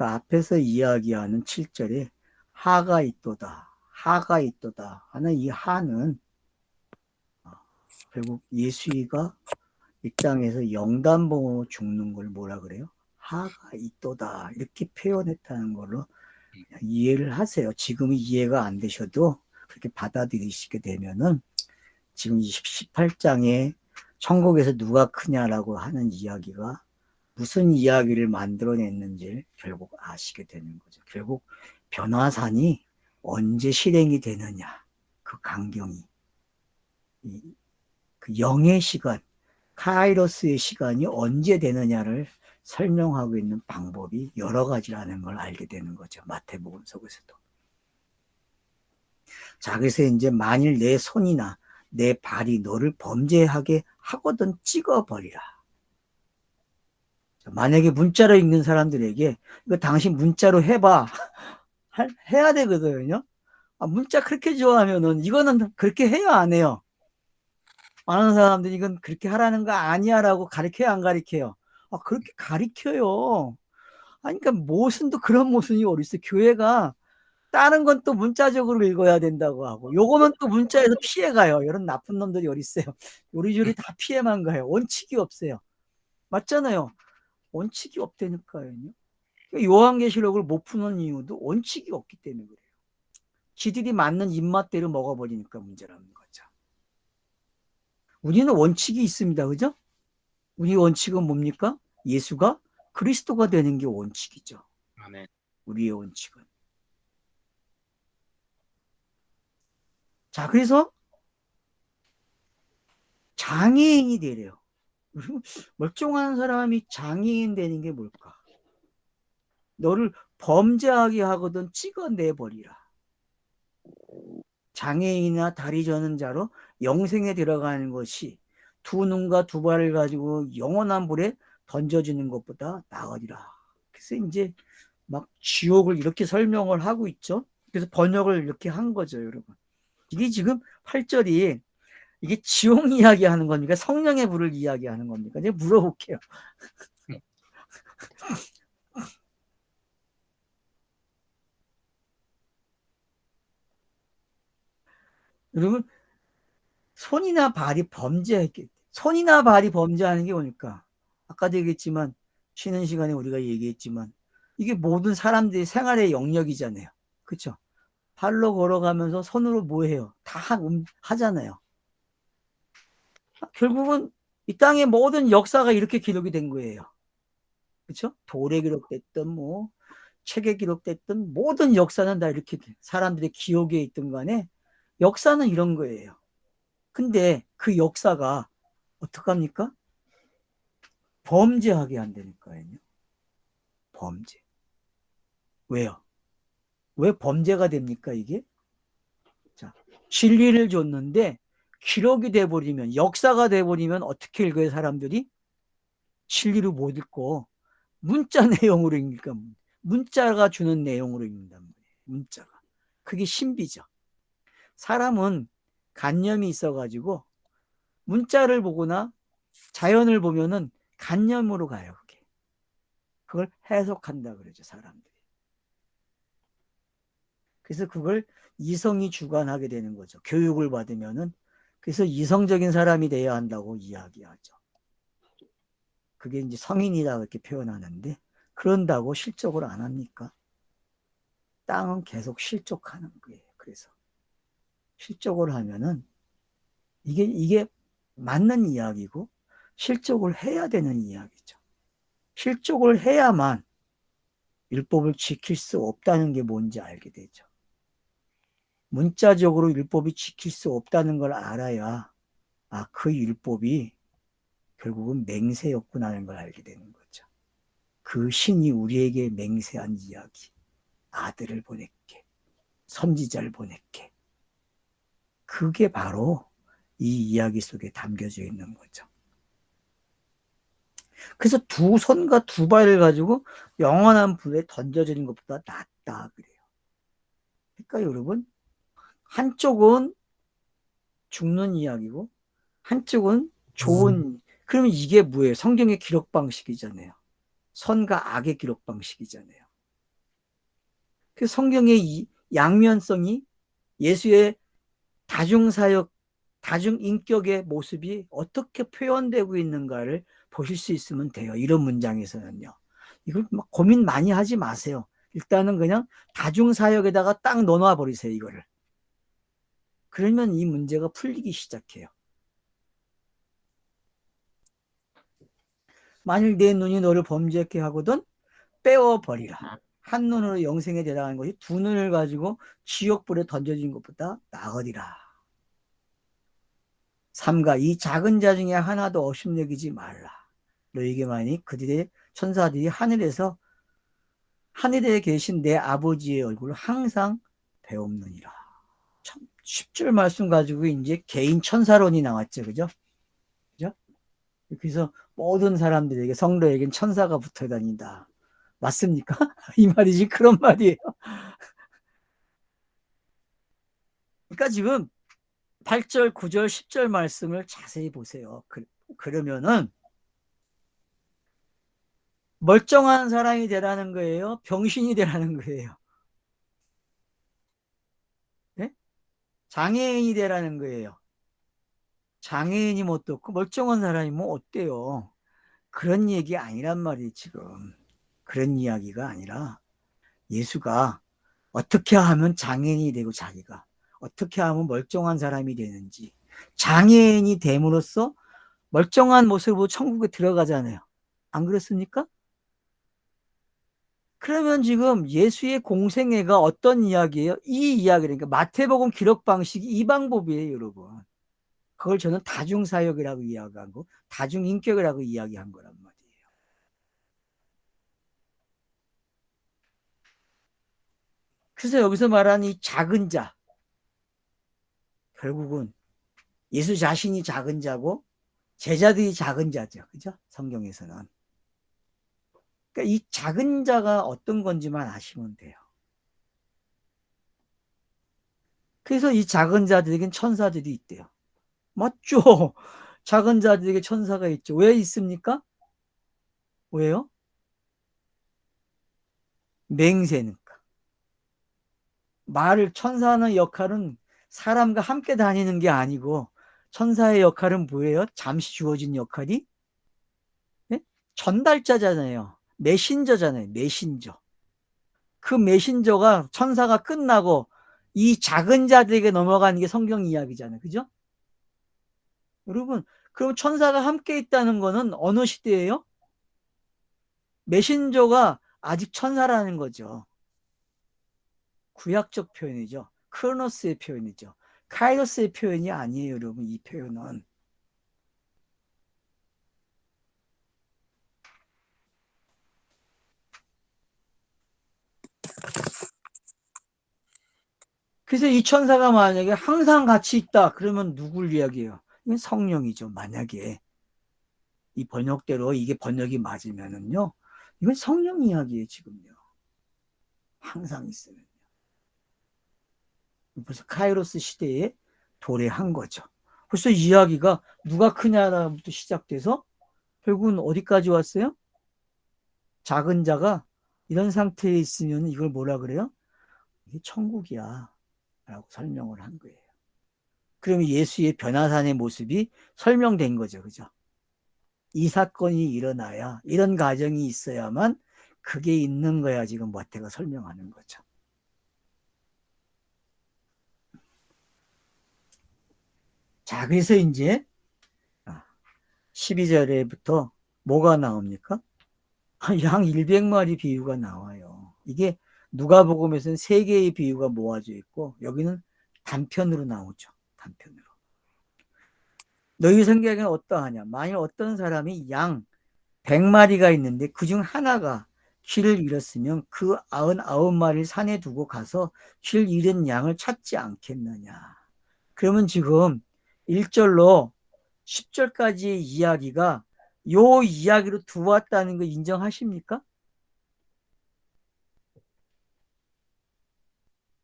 그러니까 앞에서 이야기하는 7절에 하가 있도다. 하가 있도다 하는 이 하는 어, 결국 예수이가 이 땅에서 영단봉으로 죽는 걸 뭐라 그래요? 하가 있도다 이렇게 표현했다는 걸로 이해를 하세요. 지금 이해가 안 되셔도 그렇게 받아들이시게 되면은 지금 18장에 천국에서 누가 크냐라고 하는 이야기가 무슨 이야기를 만들어냈는지 결국 아시게 되는 거죠. 결국 변화산이 언제 실행이 되느냐 그 강경이 그 영의 시간 카이로스의 시간이 언제 되느냐를 설명하고 있는 방법이 여러 가지라는 걸 알게 되는 거죠. 마태복음 속에서도. 자, 그래서 이제 만일 내 손이나 내 발이 너를 범죄하게 하거든 찍어버리라. 만약에 문자로 읽는 사람들에게 이거 당신 문자로 해봐. 해야 되거든요. 아, 문자 그렇게 좋아하면은 이거는 그렇게 해야 안 해요. 많은 사람들이 이건 그렇게 하라는 거 아니야 라고 가르쳐야 안 가르쳐요. 아, 그렇게 가르쳐요. 아니, 그러니까 모순도 그런 모순이 어딨어. 교회가 다른 건 또 문자적으로 읽어야 된다고 하고 요거는 또 문자에서 피해가요. 이런 나쁜 놈들이 어딨어요. 요리조리 다 피해만 가요. 원칙이 없어요. 맞잖아요. 원칙이 없다니까요. 그러니까 요한계시록을 못 푸는 이유도 원칙이 없기 때문에 그래요. 지들이 맞는 입맛대로 먹어버리니까 문제라는 거죠. 우리는 원칙이 있습니다. 그죠? 우리 원칙은 뭡니까? 예수가 그리스도가 되는 게 원칙이죠. 아멘. 우리의 원칙은. 자, 그래서 장애인이 되래요. 멀쩡한 사람이 장애인 되는 게 뭘까? 너를 범죄하게 하거든 찍어내버리라. 장애인이나 다리 저는 자로 영생에 들어가는 것이 두 눈과 두 발을 가지고 영원한 불에 던져지는 것보다 나으리라. 그래서 이제 막 지옥을 이렇게 설명을 하고 있죠. 그래서 번역을 이렇게 한 거죠, 여러분. 이게 지금 8절이 이게 지옥 이야기 하는 겁니까? 성령의 불을 이야기하는 겁니까? 이제 물어볼게요. 여러분, 손이나 발이 범죄했기 손이나 발이 범죄하는 게 뭐니까? 아까도 얘기했지만, 쉬는 시간에 우리가 얘기했지만, 이게 모든 사람들의 생활의 영역이잖아요. 그쵸? 발로 걸어가면서 손으로 뭐 해요? 다 음, 하잖아요. 결국은 이 땅의 모든 역사가 이렇게 기록이 된 거예요. 그렇죠? 돌에 기록됐던 뭐 책에 기록됐던 모든 역사는 다 이렇게 사람들의 기억에 있던 간에 역사는 이런 거예요. 근데 그 역사가 어떡합니까? 범죄하게 한다니까요. 범죄. 왜요? 왜 범죄가 됩니까, 이게? 자, 진리를 줬는데 기록이 돼버리면, 역사가 돼버리면 어떻게 읽어요, 사람들이? 진리를 못 읽고 문자 내용으로 읽니까 문자가 주는 내용으로 읽는단 말이에요. 문자가. 그게 신비죠. 사람은 간념이 있어가지고 문자를 보거나 자연을 보면은 간념으로 가요, 그게. 그걸 해석한다 그러죠, 사람들이. 그래서 그걸 이성이 주관하게 되는 거죠. 교육을 받으면은 그래서 이성적인 사람이 돼야 한다고 이야기하죠. 그게 이제 성인이다 그렇게 표현하는데 그런다고 실족을 안 합니까? 땅은 계속 실족하는 거예요. 그래서 실족을 하면은 이게 이게 맞는 이야기고 실족을 해야 되는 이야기죠. 실족을 해야만 율법을 지킬 수 없다는 게 뭔지 알게 되죠. 문자적으로 율법이 지킬 수 없다는 걸 알아야 아, 그 율법이 결국은 맹세였구나는 걸 알게 되는 거죠. 그 신이 우리에게 맹세한 이야기. 아들을 보냈게. 선지자를 보냈게. 그게 바로 이 이야기 속에 담겨져 있는 거죠. 그래서 두 손과 두 발을 가지고 영원한 불에 던져지는 것보다 낫다 그래요. 그러니까 여러분 한쪽은 죽는 이야기고 한쪽은 좋은 그러면 이게 뭐예요? 성경의 기록 방식이잖아요. 선과 악의 기록 방식이잖아요. 그 성경의 이 양면성이 예수의 다중사역, 다중인격의 모습이 어떻게 표현되고 있는가를 보실 수 있으면 돼요. 이런 문장에서는요. 이걸 막 고민 많이 하지 마세요. 일단은 그냥 다중사역에다가 딱 넣어놔 버리세요. 이거를. 그러면 이 문제가 풀리기 시작해요. 만일 내 눈이 너를 범죄케 하거든 빼어버리라. 한 눈으로 영생에 대당하는 것이 두 눈을 가지고 지옥불에 던져진 것보다 나으리라. 삼가 이 작은 자 중에 하나도 없심여기지 말라. 너에게만이 그들의 천사들이 하늘에서 하늘에 계신 내 아버지의 얼굴을 항상 배옵느니라. 참 10절 말씀 가지고 이제 개인 천사론이 나왔죠. 그죠? 그죠? 그래서 모든 사람들에게 성도에겐 천사가 붙어 다닌다. 맞습니까? 이 말이지 그런 말이에요. 그러니까 지금 8절, 9절, 10절 말씀을 자세히 보세요. 그, 그러면은 멀쩡한 사람이 되라는 거예요? 병신이 되라는 거예요? 네? 장애인이 되라는 거예요. 장애인이 뭐 어떻고 멀쩡한 사람이 뭐 어때요? 그런 얘기 아니란 말이에요, 지금. 그런 이야기가 아니라 예수가 어떻게 하면 장애인이 되고 자기가 어떻게 하면 멀쩡한 사람이 되는지 장애인이 됨으로써 멀쩡한 모습으로 천국에 들어가잖아요. 안 그렇습니까? 그러면 지금 예수의 공생애가 어떤 이야기예요? 이 이야기니까 마태복음 기록 방식이 이 방법이에요, 여러분. 그걸 저는 다중 사역이라고 이야기한 거, 다중 인격이라고 이야기한 거란 말이에요. 그래서 여기서 말하는 이 작은 자, 결국은 예수 자신이 작은 자고 제자들이 작은 자죠. 그죠? 성경에서는. 그러니까 이 작은 자가 어떤 건지만 아시면 돼요. 그래서 이 작은 자들에겐 천사들이 있대요. 맞죠? 작은 자들에게 천사가 있죠. 왜 있습니까? 왜요? 맹세니까. 말을 천사는 역할은 사람과 함께 다니는 게 아니고 천사의 역할은 뭐예요? 잠시 주어진 역할이 네? 전달자잖아요. 메신저잖아요. 메신저. 그 메신저가 천사가 끝나고 이 작은 자들에게 넘어가는 게 성경 이야기잖아요. 그죠? 여러분, 그럼 천사가 함께 있다는 거는 어느 시대예요? 메신저가 아직 천사라는 거죠. 구약적 표현이죠. 크로노스의 표현이죠. 카이로스의 표현이 아니에요, 여러분. 이 표현은. 그래서 이 천사가 만약에 항상 같이 있다. 그러면 누굴 이야기해요? 이건 성령이죠. 만약에 이 번역대로 이게 번역이 맞으면은요. 이건 성령 이야기예요, 지금요. 항상 있으면요. 벌써 카이로스 시대에 도래한 거죠. 벌써 이야기가 누가 크냐부터 시작돼서 결국은 어디까지 왔어요? 작은 자가 이런 상태에 있으면 이걸 뭐라 그래요? 이게 천국이야. 라고 설명을 한 거예요. 그러면 예수의 변화산의 모습이 설명된 거죠. 그죠? 이 사건이 일어나야, 이런 가정이 있어야만 그게 있는 거야. 지금 마태가 설명하는 거죠. 자, 그래서 이제 12절에부터 뭐가 나옵니까? 양 100마리 비유가 나와요. 이게 누가복음에서는 세 개의 비유가 모아져 있고 여기는 단편으로 나오죠. 단편으로. 너희 성경에는 어떠하냐? 만일 어떤 사람이 양 100마리가 있는데 그중 하나가 길을 잃었으면 그 99마리를 산에 두고 가서 길 잃은 양을 찾지 않겠느냐. 그러면 지금 1절로 10절까지의 이야기가 요 이야기로 두었다는 거 인정하십니까?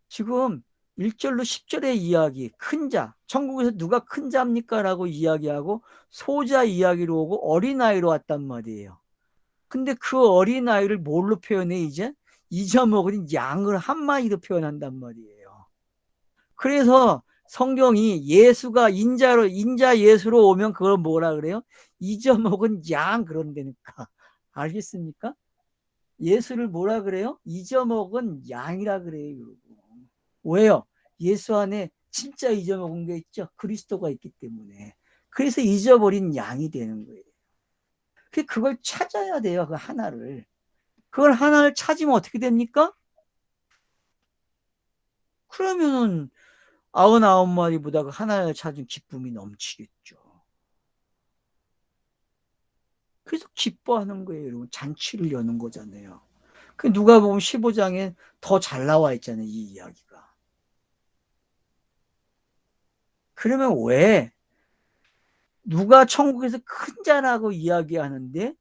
지금 1절로 10절의 이야기, 큰 자, 천국에서 누가 큰 자입니까? 라고 이야기하고 소자 이야기로 오고 어린아이로 왔단 말이에요. 근데 그 어린아이를 뭘로 표현해, 이제? 잊어먹은 양을 한 마리로 표현한단 말이에요. 그래서 성경이 예수가 인자로 인자 예수로 오면 그걸 뭐라 그래요? 잊어먹은 양 그런다니까. 알겠습니까? 예수를 뭐라 그래요? 잊어먹은 양이라 그래요. 왜요? 예수 안에 진짜 잊어먹은 게 있죠. 그리스도가 있기 때문에. 그래서 잊어버린 양이 되는 거예요. 그걸 찾아야 돼요. 그 하나를. 그걸 하나를 찾으면 어떻게 됩니까? 그러면은 아흔아홉 마리보다 그 하나를 찾은 기쁨이 넘치겠죠. 그래서 기뻐하는 거예요, 여러분. 잔치를 여는 거잖아요. 그 누가 보면 15장에 더 잘 나와 있잖아요, 이 이야기가. 그러면 왜 누가 천국에서 큰 자라고 이야기하는데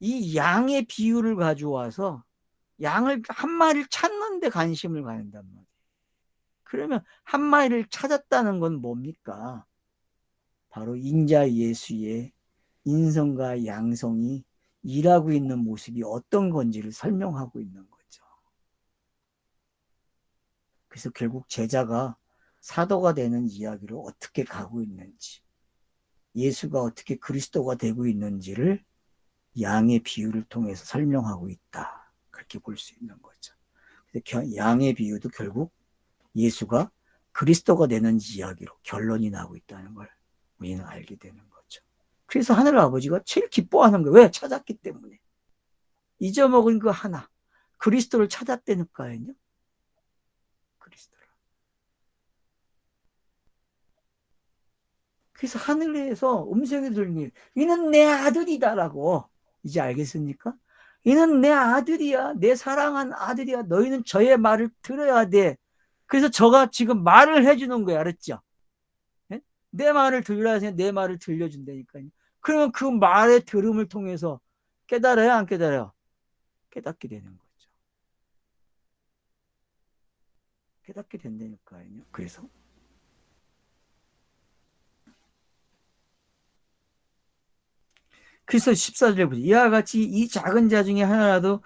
이 양의 비유를 가져와서 양을 한 마리를 찾는데 관심을 가진단 말이에요. 그러면 한 마리를 찾았다는 건 뭡니까? 바로 인자 예수의 인성과 양성이 일하고 있는 모습이 어떤 건지를 설명하고 있는 거죠. 그래서 결국 제자가 사도가 되는 이야기로 어떻게 가고 있는지, 예수가 어떻게 그리스도가 되고 있는지를 양의 비유를 통해서 설명하고 있다. 그렇게 볼 수 있는 거죠. 양의 비유도 결국 예수가 그리스도가 되는 이야기로 결론이 나고 있다는 걸 우리는 알게 되는 거죠. 그래서 하늘 아버지가 제일 기뻐하는 거예요. 왜? 찾았기 때문에. 잊어먹은 그 하나. 그리스도를 찾았다니까요. 그리스도를. 그래서 하늘에서 음성이 들리니 이는 내 아들이다라고 이제 알겠습니까? 이는 내 아들이야. 내 사랑한 아들이야. 너희는 저의 말을 들어야 돼. 그래서 저가 지금 말을 해주는 거야. 알았죠? 네? 내 말을 들으라 해서 내 말을 들려준다니까요. 그러면 그 말의 들음을 통해서 깨달아요? 안 깨달아요? 깨닫게 되는 거죠. 깨닫게 된다니까요. 그래서 그래서 14절에 보죠. 이와 같이 이 작은 자 중에 하나라도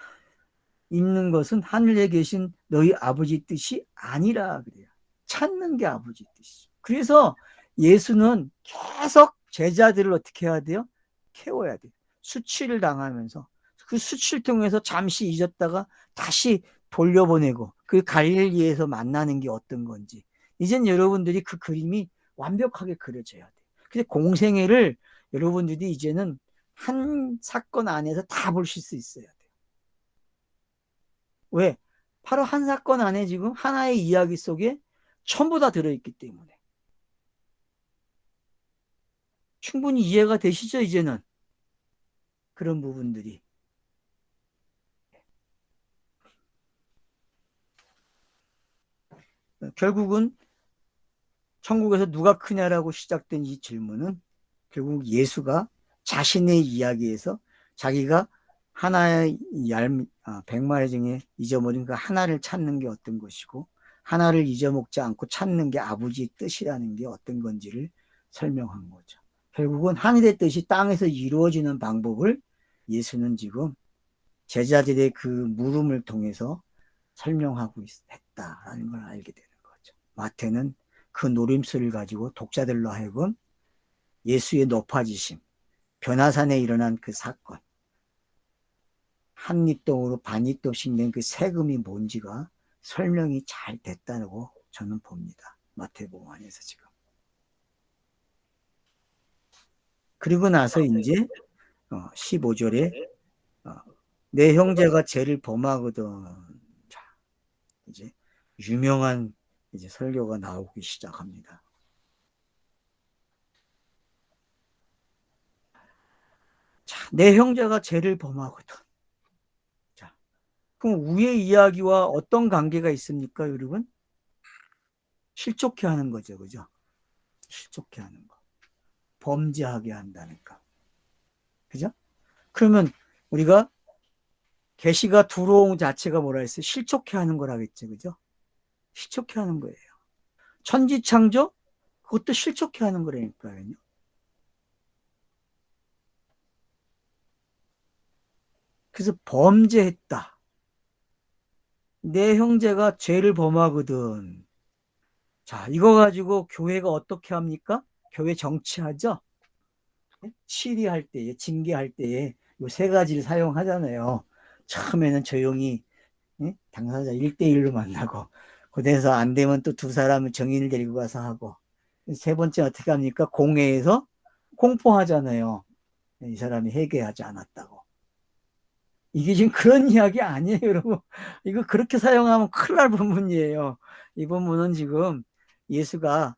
있는 것은 하늘에 계신 너희 아버지 뜻이 아니라 그래요. 찾는 게 아버지 뜻이죠. 그래서 예수는 계속 제자들을 어떻게 해야 돼요? 캐워야 돼요. 수치를 당하면서 그 수치를 통해서 잠시 잊었다가 다시 돌려보내고 그 갈릴리에서 만나는 게 어떤 건지 이젠 여러분들이 그 그림이 완벽하게 그려져야 돼요. 그래서 공생애를 여러분들이 이제는 한 사건 안에서 다 보실 수 있어야 돼요. 왜? 바로 한 사건 안에 지금 하나의 이야기 속에 전부 다 들어있기 때문에. 충분히 이해가 되시죠, 이제는? 그런 부분들이. 결국은 천국에서 누가 크냐라고 시작된 이 질문은 결국 예수가 자신의 이야기에서 자기가 하나의 얄, 아, 백마리 중에 잊어버린 그 하나를 찾는 게 어떤 것이고 하나를 잊어먹지 않고 찾는 게 아버지의 뜻이라는 게 어떤 건지를 설명한 거죠. 결국은 하늘의 뜻이 땅에서 이루어지는 방법을 예수는 지금 제자들의 그 물음을 통해서 설명하고 했다라는 걸 알게 되는 거죠. 마태는 그 노림수를 가지고 독자들로 하여금 예수의 높아지심, 변화산에 일어난 그 사건, 한 입동으로 반 입동씩 낸 그 세금이 뭔지가 설명이 잘 됐다고 저는 봅니다. 마태복음 안에서 지금. 그리고 나서 이제 15절에 어, 어, 내 형제가 죄를 범하거든. 자, 이제 유명한 이제 설교가 나오기 시작합니다. 자, 내 형제가 죄를 범하거든. 자, 그럼 우의 이야기와 어떤 관계가 있습니까, 여러분? 실족해 하는 거죠, 그죠? 실족해 하는 거. 범죄하게 한다니까. 그죠? 그러면 우리가 계시가 들어온 자체가 뭐라 했어요? 실족해 하는 거라겠죠, 그죠? 실족해 하는 거예요. 천지창조? 그것도 실족해 하는 거라니까요. 그래서 범죄했다. 내 형제가 죄를 범하거든. 자, 이거 가지고 교회가 어떻게 합니까? 교회 정치하죠? 예? 치리할 때에, 징계할 때에 요 세 가지를 사용하잖아요. 처음에는 조용히 예? 당사자 1대1로 만나고 그래서 안 되면 또 두 사람을 정인을 데리고 가서 하고 세 번째 어떻게 합니까? 공회에서 공포하잖아요. 이 사람이 회개하지 않았다고. 이게 지금 그런 이야기 아니에요, 여러분. 이거 그렇게 사용하면 큰일 날 부분이에요. 이 부분은 지금 예수가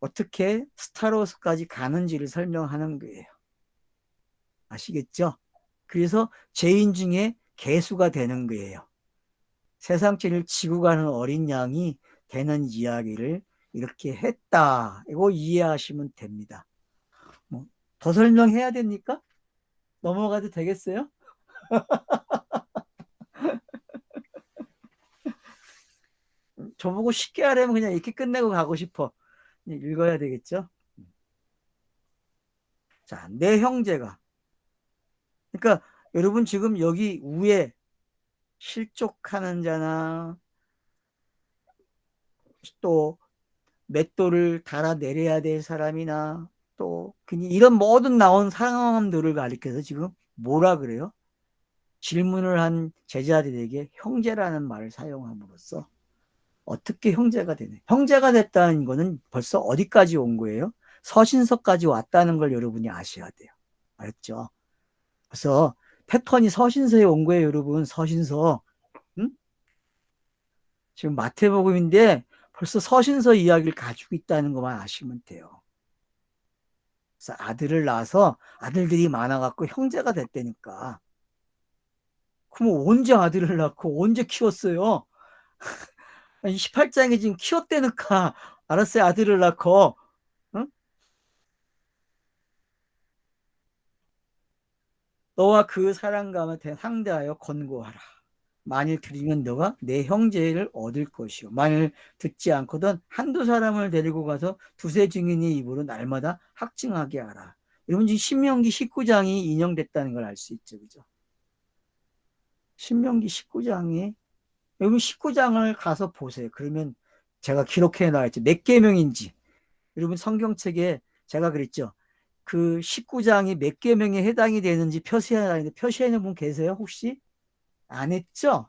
어떻게 스타로스까지 가는지를 설명하는 거예요. 아시겠죠? 그래서 죄인 중에 개수가 되는 거예요. 세상 죄를 지고 가는 어린 양이 되는 이야기를 이렇게 했다. 이거 이해하시면 됩니다. 뭐, 더 설명해야 됩니까? 넘어가도 되겠어요? 저보고 쉽게 하려면 그냥 이렇게 끝내고 가고 싶어. 읽어야 되겠죠? 자, 내 형제가. 그러니까 여러분 지금 여기 위에 실족하는 자나 또 맷돌을 달아 내려야 될 사람이나 또 그냥 이런 모든 나온 상황들을 가리켜서 지금 뭐라 그래요? 질문을 한 제자들에게 형제라는 말을 사용함으로써 어떻게 형제가 되네. 형제가 됐다는 거는 벌써 어디까지 온 거예요? 서신서까지 왔다는 걸 여러분이 아셔야 돼요. 알았죠? 그래서 패턴이 서신서에 온 거예요, 여러분. 서신서. 응? 지금 마태복음인데 벌써 서신서 이야기를 가지고 있다는 것만 아시면 돼요. 그래서 아들을 낳아서 아들들이 많아갖고 형제가 됐다니까. 그럼 언제 아들을 낳고 언제 키웠어요? 18장에 지금 키웠대니까 알았어요 아들을 낳고. 응? 너와 그 사랑감을 상대하여 권고하라. 만일 들으면 너가 내 형제를 얻을 것이요. 만일 듣지 않거든 한두 사람을 데리고 가서 두세 증인의 입으로 날마다 확증하게 하라. 여러분 지금 신명기 19장이 인용됐다는 걸 알 수 있죠. 그죠 신명기 19장에 여러분 19장을 가서 보세요. 그러면 제가 기록해 놔야지 몇 개명인지. 여러분 성경책에 제가 그랬죠. 그 19장이 몇 개명에 해당이 되는지 표시해 표시하는 분 계세요? 혹시? 안 했죠?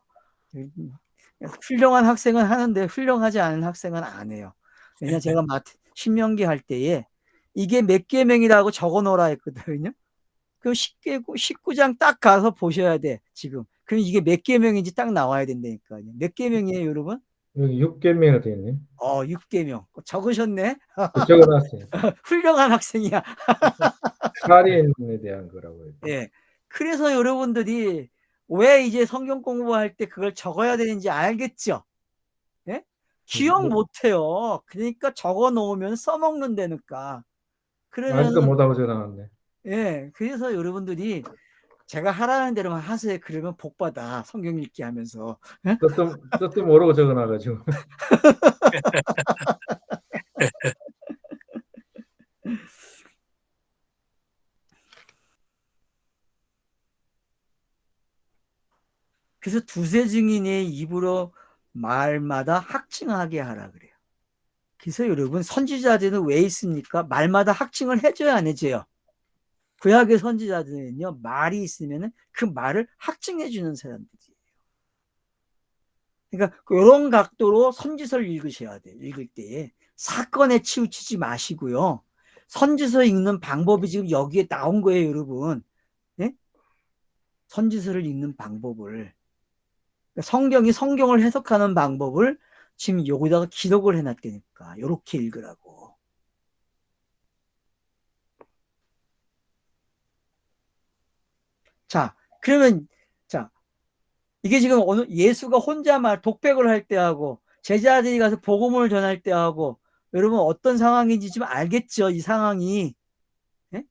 훌륭한 학생은 하는데 훌륭하지 않은 학생은 안 해요. 왜냐 제가 마 신명기 할 때에 이게 몇 개명이라고 적어 놓으라 했거든요. 그 19, 19장 딱 가서 보셔야 돼, 지금. 그럼 이게 몇 개명인지 딱 나와야 된다니까요. 몇 개명이에요, 여러분? 여기 6개명이나 되어 있네. 어, 6개명. 적으셨네? 적어놨어요. 훌륭한 학생이야. 살인에 대한 거라고 해요. 예. 그래서 여러분들이 왜 이제 성경 공부할 때 그걸 적어야 되는지 알겠죠? 예? 기억 뭐- 못해요. 그러니까 적어 놓으면 써먹는다니까. 그러면 아직도 못하고 전화왔네. 예, 그래서 여러분들이 제가 하라는 대로만 하세요. 그러면 복 받아. 성경 읽기 하면서. 뜻도, 뜻도 모르고 적어놔가지고. 그래서 두세 증인의 입으로 말마다 확증하게 하라 그래요. 그래서 여러분 선지자들은 왜 있습니까? 말마다 확증을 해줘야 안 해줘요. 구약의 선지자들은요 말이 있으면 그 말을 확증해 주는 사람들이에요. 그러니까 이런 각도로 선지서를 읽으셔야 돼요. 읽을 때 사건에 치우치지 마시고요. 선지서 읽는 방법이 지금 여기에 나온 거예요, 여러분. 네? 선지서를 읽는 방법을 그러니까 성경이 성경을 해석하는 방법을 지금 여기다가 기록을 해놨다니까 이렇게 읽으라고. 자, 그러면 자 이게 지금 어느 예수가 혼자 말 독백을 할 때하고 제자들이 가서 복음을 전할 때하고 여러분 어떤 상황인지 좀 알겠죠? 이 상황이 네?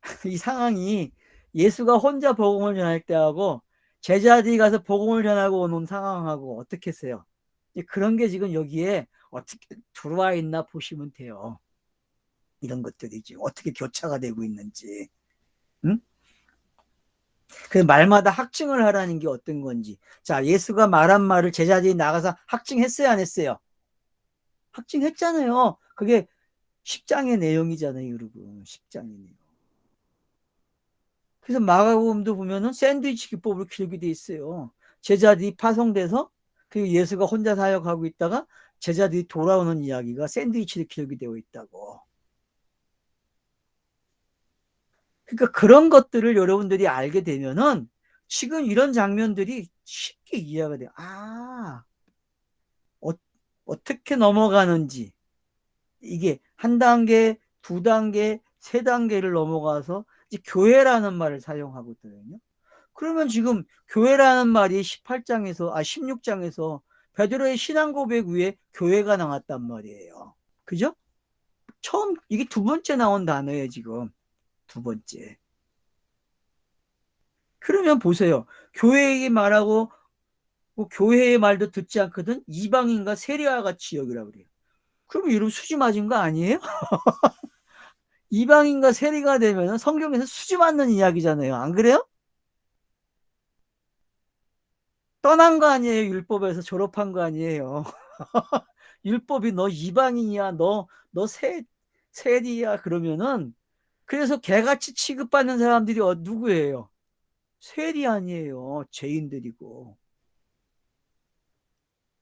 이 상황이 예수가 혼자 복음을 전할 때하고 제자들이 가서 복음을 전하고 오는 상황하고 어떻게 했어요? 그런 게 지금 여기에 어떻게 들어와 있나 보시면 돼요. 이런 것들이 지금 어떻게 교차가 되고 있는지. 응? 그 말마다 확증을 하라는 게 어떤 건지. 자, 예수가 말한 말을 제자들이 나가서 확증했어요, 안 했어요? 확증했잖아요. 그게 10장의 내용이잖아요, 여러분. 10장의 내용. 그래서 마가복음도 보면은 샌드위치 기법으로 기록이 돼 있어요. 제자들이 파송돼서 그 예수가 혼자 사역하고 있다가 제자들이 돌아오는 이야기가 샌드위치로 기록이 되어 있다고. 그러니까 그런 것들을 여러분들이 알게 되면은 지금 이런 장면들이 쉽게 이해가 돼요. 아, 어, 어떻게 넘어가는지. 이게 한 단계, 두 단계, 세 단계를 넘어가서 이제 교회라는 말을 사용하거든요. 그러면 지금 교회라는 말이 18장에서, 아, 16장에서 베드로의 신앙 고백 위에 교회가 나왔단 말이에요. 그죠? 처음, 이게 두 번째 나온 단어예요, 지금. 두 번째. 그러면 보세요. 교회에게 말하고 뭐 교회의 말도 듣지 않거든 이방인과 세리와 같이 여기라 그래요. 그럼 이름 수지 맞은 거 아니에요? 이방인과 세리가 되면 성경에서 수지 맞는 이야기잖아요. 안 그래요? 떠난 거 아니에요. 율법에서 졸업한 거 아니에요. 율법이 너 이방인이야. 너, 너 세, 세리야. 그러면은 그래서 개같이 취급받는 사람들이 어, 누구예요? 세리 아니에요. 죄인들이고.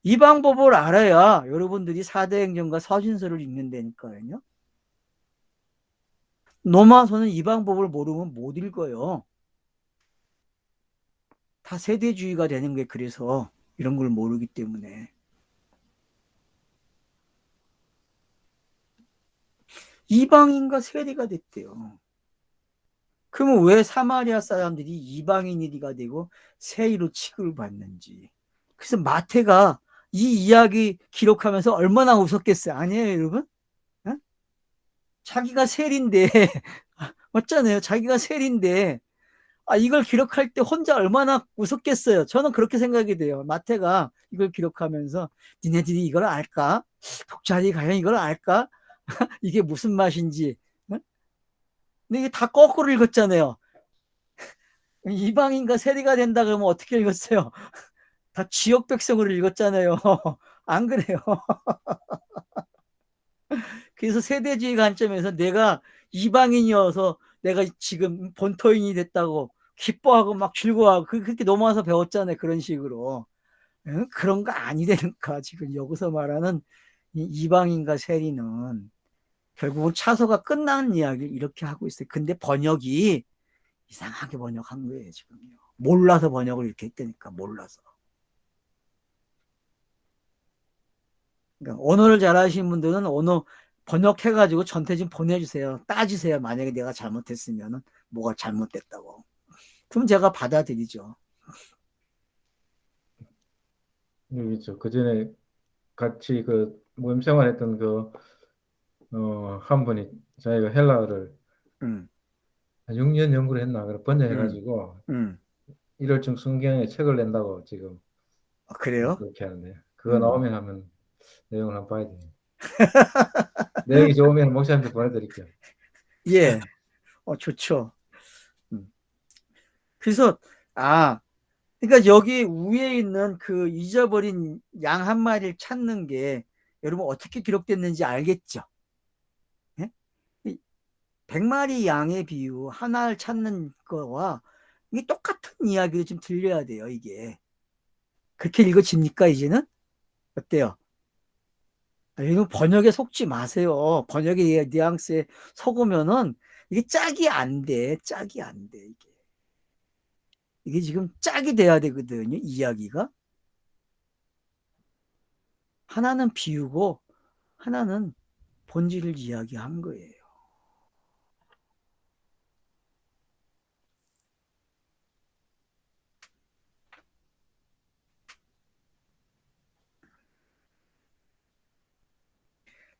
이 방법을 알아야 여러분들이 사대행전과 서신서를 읽는다니까요. 노마서는 이 방법을 모르면 못 읽어요. 다 세대주의가 되는 게 그래서 이런 걸 모르기 때문에. 이방인과 세리가 됐대요. 그러면 왜 사마리아 사람들이 이방인이가 되고 세리로 취급을 받는지. 그래서 마태가 이 이야기 기록하면서 얼마나 웃었겠어요. 아니에요, 여러분? 어? 자기가 세리인데, 맞잖아요. 자기가 세리인데, 아, 이걸 기록할 때 혼자 얼마나 웃었겠어요. 저는 그렇게 생각이 돼요. 마태가 이걸 기록하면서, 니네들이 이걸 알까? 독자들이 과연 이걸 알까? 이게 무슨 맛인지. 어? 근데 이게 다 거꾸로 읽었잖아요. 이방인과 세리가 된다 그러면 어떻게 읽었어요? 다 지역 백성으로 읽었잖아요. 안 그래요? 그래서 세대주의 관점에서 내가 이방인이어서 내가 지금 본토인이 됐다고 기뻐하고 막 즐거워하고 그, 그렇게 넘어와서 배웠잖아요. 그런 식으로. 응? 그런 거 아니되니까 지금 여기서 말하는 이방인과 세리는 결국은 차소가 끝나는 이야기를 이렇게 하고 있어요. 근데 번역이 이상하게 번역한 거예요, 지금요. 몰라서 번역을 이렇게 했다니까, 몰라서. 그러니까 언어를 잘하시는 분들은 언어 번역해가지고 전태 좀 보내주세요. 따지세요. 만약에 내가 잘못했으면 뭐가 잘못됐다고. 그럼 제가 받아들이죠. 여기 있죠. 그 전에 같이 그 모임 생활했던 그, 어, 한 분이 자기가 헬라어를 음, 한 6년 연구를 했나, 그래 번역해가지고 음. 1월쯤 성경에 책을 낸다고 지금 아, 그래요? 그렇게 하는데 그거 음. 나오면 하면 내용을 한번 봐야 돼요. 내용이 좋으면 목사님한테 보내드릴게요. 예. 어, 좋죠. 음. 그래서, 아, 그러니까 여기 위에 있는 그 잊어버린 양 한 마리를 찾는 게 여러분 어떻게 기록됐는지 알겠죠? 예? 이 100마리 양의 비유 하나를 찾는 거와 이게 똑같은 이야기로 좀 들려야 돼요, 이게. 그렇게 읽어집니까, 이제는? 어때요? 아, 이거 번역에 속지 마세요. 번역의 뉘앙스에 속으면은 이게 짝이 안 돼. 짝이 안 돼, 이게. 이게 지금 짝이 돼야 되거든요, 이야기가. 하나는 비유고, 하나는 본질을 이야기한 거예요.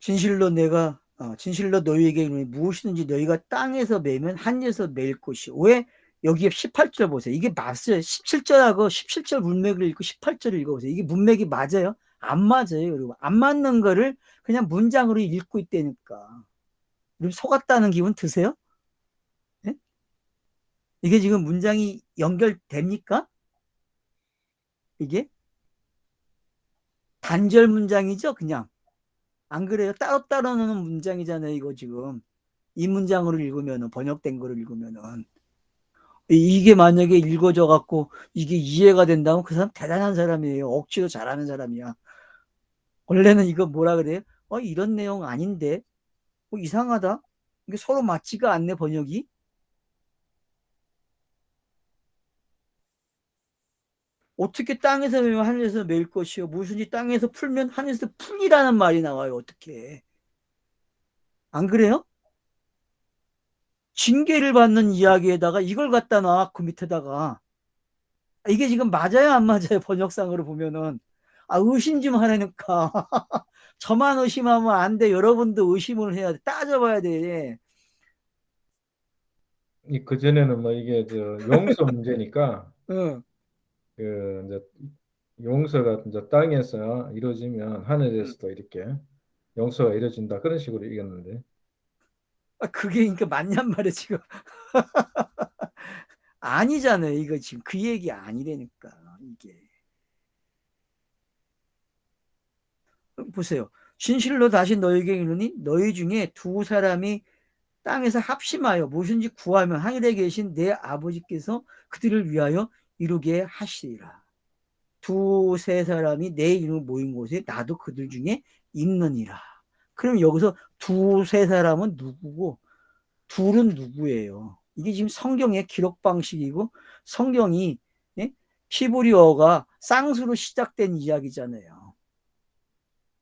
진실로 내가 어, 진실로 너희에게 무엇이든지 너희가 땅에서 매면 하늘에서 매일 것이 왜 여기에 18절 보세요. 이게 맞어요. 17절하고 17절 문맥을 읽고 18절을 읽어보세요. 이게 문맥이 맞아요? 안 맞아요, 여러분. 안 맞는 거를 그냥 문장으로 읽고 있다니까. 여러분 속았다는 기분 드세요? 예? 이게 지금 문장이 연결됩니까? 이게? 단절 문장이죠, 그냥. 안 그래요? 따로따로 노는 문장이잖아요, 이거 지금. 이 문장으로 읽으면은, 번역된 거를 읽으면은. 이- 이게 만약에 읽어져 갖고 이게 이해가 된다면 그 사람 대단한 사람이에요. 억지로 잘하는 사람이야. 원래는 이거 뭐라 그래요? 어, 이런 내용 아닌데? 어, 이상하다? 이게 서로 맞지가 않네, 번역이? 어떻게 땅에서 매면 하늘에서 매일 것이요. 무슨지 땅에서 풀면 하늘에서 풀리라는 말이 나와요. 어떻게. 안 그래요? 징계를 받는 이야기에다가 이걸 갖다 놔, 그 밑에다가. 이게 지금 맞아요, 안 맞아요? 번역상으로 보면은. 아, 의심 좀 하라니까. 저만 의심하면 안 돼. 여러분도 의심을 해야 돼. 따져봐야 돼. 이 그전에는 뭐 이게 저 용서 문제니까 응. 그 이제 용서가 이제 땅에서 이루어지면 하늘에서도 이렇게 용서가 이루어진다 그런 식으로 이겼는데 아, 그게 그러니까 맞냔 말이야, 지금. 아니잖아요. 이거 지금 그 얘기 아니라니까, 이게. 보세요. 진실로 다시 너에게 이르니 너희 중에 두 사람이 땅에서 합심하여 무엇인지 구하면 하늘에 계신 내 아버지께서 그들을 위하여 이루게 하시리라. 두 세 사람이 내 이름 모인 곳에 나도 그들 중에 있느니라. 그럼 여기서 두 세 사람은 누구고 둘은 누구예요? 이게 지금 성경의 기록 방식이고 성경이 예? 히브리어가 쌍수로 시작된 이야기잖아요.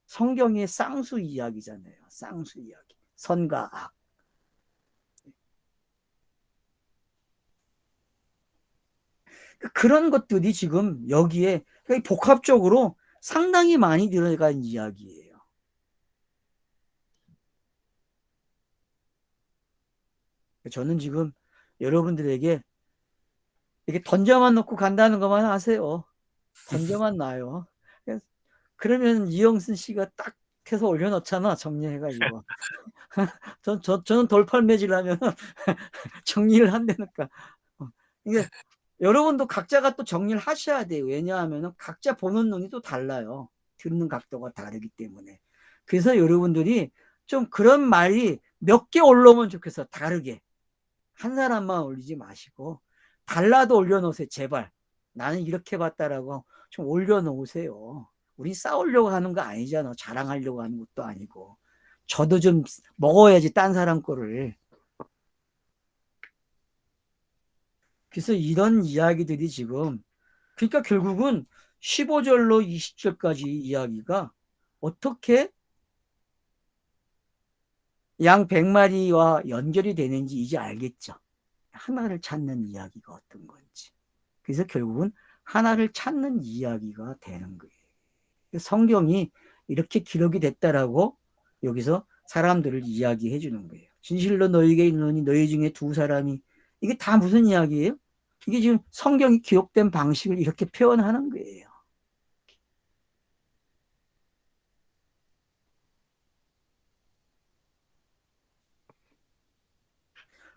성경의 쌍수 이야기잖아요. 쌍수 이야기. 선과 악. 그런 것들이 지금 여기에 복합적으로 상당히 많이 들어간 이야기예요. 저는 지금 여러분들에게 이렇게 던져만 놓고 간다는 것만 아세요. 던져만 놔요. 그러면 이영순 씨가 딱 해서 올려놓잖아 정리해가지고. 전, 저, 저는 돌팔 매질하면 정리를 한다니까. 이게 여러분도 각자가 또 정리를 하셔야 돼요. 왜냐하면 각자 보는 눈이 또 달라요. 듣는 각도가 다르기 때문에. 그래서 여러분들이 좀 그런 말이 몇 개 올라오면 좋겠어. 다르게. 한 사람만 올리지 마시고 달라도 올려놓으세요. 제발. 나는 이렇게 봤다라고 좀 올려놓으세요. 우리 싸우려고 하는 거 아니잖아. 자랑하려고 하는 것도 아니고. 저도 좀 먹어야지 딴 사람 거를. 그래서 이런 이야기들이 지금 그러니까 결국은 15절로 20절까지 이야기가 어떻게 양 100마리와 연결이 되는지 이제 알겠죠. 하나를 찾는 이야기가 어떤 건지. 그래서 결국은 하나를 찾는 이야기가 되는 거예요. 성경이 이렇게 기록이 됐다라고 여기서 사람들을 이야기해 주는 거예요. 진실로 너에게 이르노니 너희 중에 두 사람이 이게 다 무슨 이야기예요? 이게 지금 성경이 기록된 방식을 이렇게 표현하는 거예요.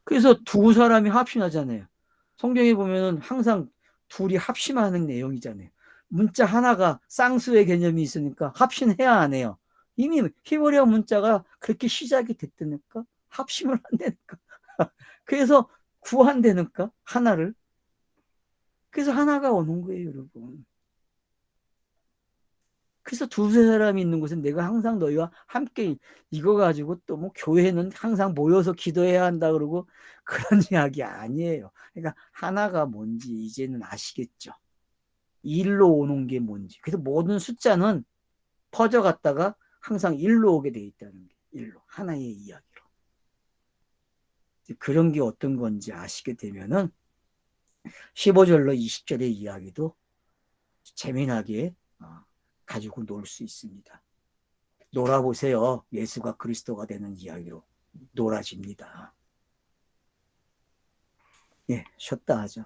그래서 두 사람이 합심하잖아요. 성경에 보면은 항상 둘이 합심하는 내용이잖아요. 문자 하나가 쌍수의 개념이 있으니까 합심해야 안 해요. 이미 히브리어 문자가 그렇게 시작이 됐다니까 합심을 한다니까. 그래서 구한다니까 하나를. 그래서 하나가 오는 거예요, 여러분. 그래서 두세 사람이 있는 곳은 내가 항상 너희와 함께 이거 가지고 또 뭐 교회는 항상 모여서 기도해야 한다 그러고 그런 이야기 아니에요. 그러니까 하나가 뭔지 이제는 아시겠죠. 일로 오는 게 뭔지. 그래서 모든 숫자는 퍼져갔다가 항상 일로 오게 돼 있다는 게 일로 하나의 이야기로. 그런 게 어떤 건지 아시게 되면은 15절로 20절의 이야기도 재미나게 가지고 놀 수 있습니다. 놀아보세요. 예수가 그리스도가 되는 이야기로 놀아집니다. 예, 쉬었다 하죠.